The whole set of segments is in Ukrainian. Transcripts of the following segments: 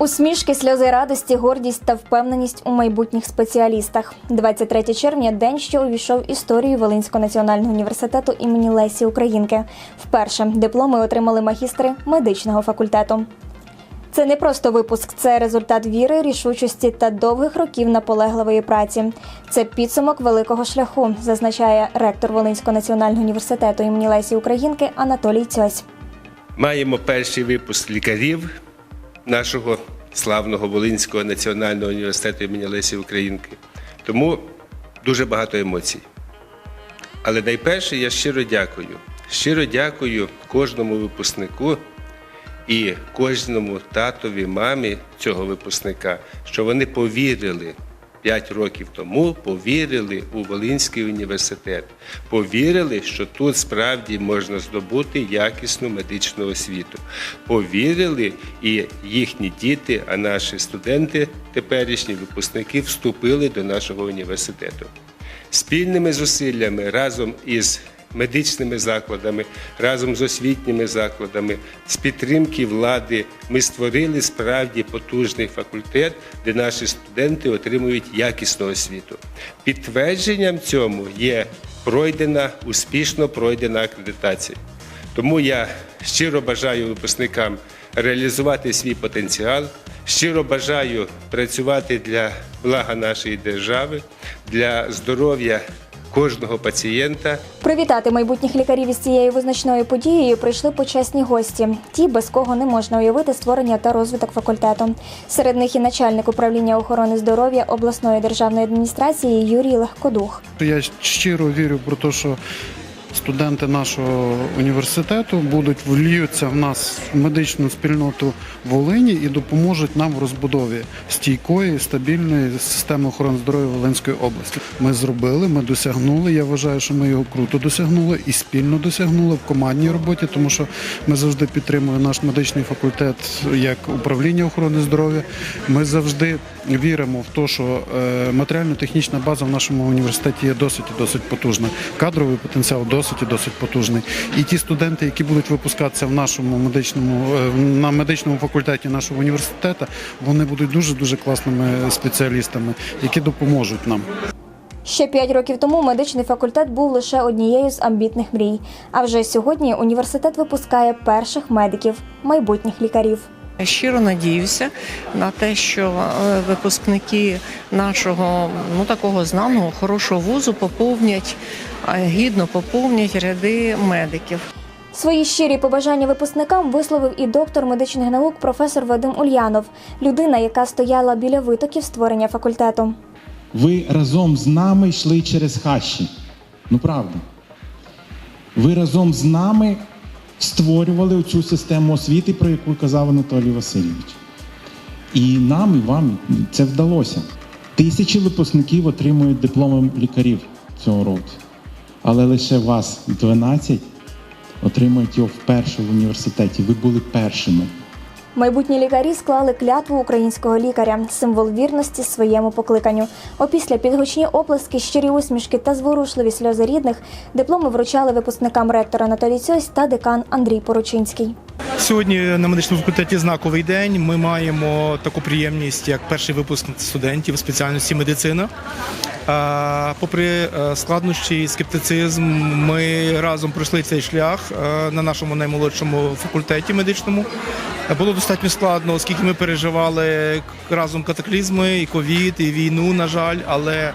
Усмішки, сльози радості, гордість та впевненість у майбутніх спеціалістах. 23 червня день, що увійшов історію Волинського національного університету імені Лесі Українки. Вперше дипломи отримали магістри медичного факультету. Це не просто випуск, це результат віри, рішучості та довгих років наполегливої праці. Це підсумок великого шляху, зазначає ректор Волинського національного університету імені Лесі Українки Анатолій Цьось. Маємо перший випуск лікарів нашого славного Волинського національного університету імені Лесі Українки. Тому дуже багато емоцій. Але найперше я щиро дякую. Щиро дякую кожному випускнику і кожному татові, мамі цього випускника, що вони повірили. П'ять років тому повірили у Волинський університет, повірили, що тут справді можна здобути якісну медичну освіту. Повірили, і їхні діти, а наші студенти, теперішні випускники, вступили до нашого університету. Спільними зусиллями разом із медичними закладами, разом з освітніми закладами, з підтримки влади ми створили справді потужний факультет, де наші студенти отримують якісну освіту. Підтвердженням цьому є пройдена, успішно пройдена акредитація. Тому я щиро бажаю випускникам реалізувати свій потенціал, щиро бажаю працювати для блага нашої держави, для здоров'я кожного пацієнта. Привітати майбутніх лікарів із цією визначною подією прийшли почесні гості, ті, без кого не можна уявити створення та розвиток факультету. Серед них і начальник управління охорони здоров'я обласної державної адміністрації Юрій Легкодух. Я щиро вірю про те, що студенти нашого університету будуть вліються в нас в медичну спільноту Волині і допоможуть нам в розбудові стійкої, стабільної системи охорони здоров'я Волинської області. Ми зробили, ми досягнули. Я вважаю, що ми його круто досягнули і спільно досягнули в командній роботі, тому що ми завжди підтримуємо наш медичний факультет як управління охорони здоров'я. Ми завжди віримо в те, що е, матеріально-технічна база в нашому університеті є досить і досить потужна. Кадровий потенціал досить і досить потужний. І ті студенти, які будуть випускатися в нашому медичному е, на медичному факультеті нашого університету, вони будуть дуже дуже класними спеціалістами, які допоможуть нам. Ще п'ять років тому медичний факультет був лише однією з амбітних мрій. А вже сьогодні університет випускає перших медиків, майбутніх лікарів. Я Щиро надіюся на те, що е, випускники нашого ну такого знаного хорошого вузу поповнять е, гідно поповнять ряди медиків. Свої щирі побажання випускникам висловив і доктор медичних наук професор Вадим Ульянов, людина, яка стояла біля витоків створення факультету. Ви разом з нами йшли через хащі. Ну правда. Ви разом з нами створювали цю систему освіти, про яку казав Анатолій Васильович. І нам, і вам це вдалося. Тисячі випускників отримують дипломи лікарів цього року. Але лише вас 12 отримують його вперше в університеті. Ви були першими. Майбутні лікарі склали клятву українського лікаря, символ вірності своєму покликанню. Опісля підгучні оплески, щирі усмішки та зворушливі сльози рідних дипломи вручали випускникам ректора Анатолій Цьось та декан Андрій Поручинський. Сьогодні на медичному факультеті знаковий день. Ми маємо таку приємність, як перший випуск студентів спеціальності медицина. Попри е, складнощі і скептицизм, ми разом пройшли цей шлях е, на нашому наймолодшому факультеті медичному. Е, Було достатньо складно, оскільки ми переживали разом катаклізми, і ковід, і війну, на жаль, але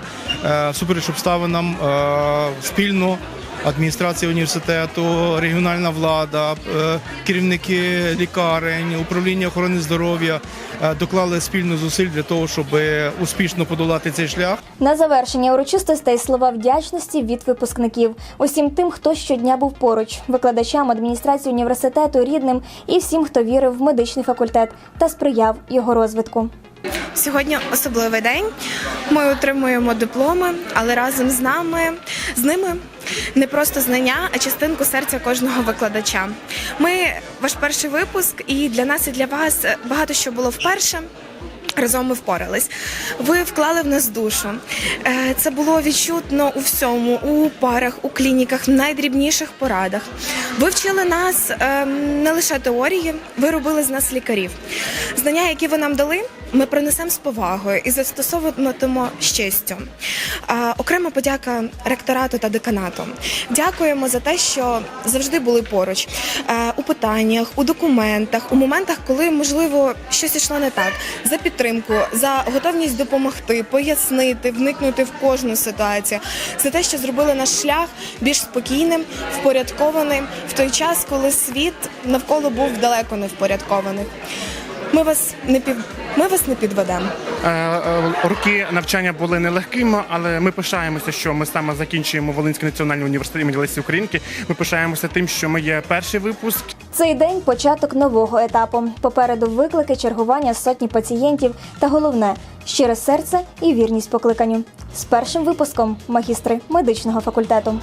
супереч всупереч обставинам е, спільно адміністрація університету, регіональна влада, е, керівники лікарень, управління охорони здоров'я е, доклали спільно зусиль для того, щоб успішно подолати цей шлях. На завершення урочистостей слова вдячності від випускників, усім тим, хто щодня був поруч, викладачам адміністрації університету, рідним і всім, хто вірив в медичний факультет та сприяв його розвитку. Сьогодні особливий день. Ми отримуємо дипломи, але разом з нами з ними не просто знання, а частинку серця кожного викладача. Ми ваш перший випуск, і для нас і для вас багато що було вперше. Разом ми впорались. Ви вклали в нас душу. Е, Це було відчутно у всьому, у парах, у клініках, в найдрібніших порадах. Ви вчили нас ем, не лише теорії, ви робили з нас лікарів. Знання, які ви нам дали, ми принесемо з повагою і застосовуватимемо з честю. Окрема подяка ректорату та деканату. Дякуємо за те, що завжди були поруч Е, у питаннях, у документах, у моментах, коли можливо щось йшло не так, за підтримку, за готовність допомогти, пояснити, вникнути в кожну ситуацію, за те, що зробили наш шлях більш спокійним, впорядкованим в той час, коли світ навколо був далеко не впорядкований. Ми вас не пів... ми вас не підведемо. Е, е, Роки навчання були нелегкими, але ми пишаємося, що ми саме закінчуємо Волинський національний університет імені Лесі Українки. Ми пишаємося тим, що ми є перший випуск. Цей день початок нового етапу. Попереду виклики, чергування сотні пацієнтів та головне щире серце і вірність покликанню. З першим випуском магістри медичного факультету.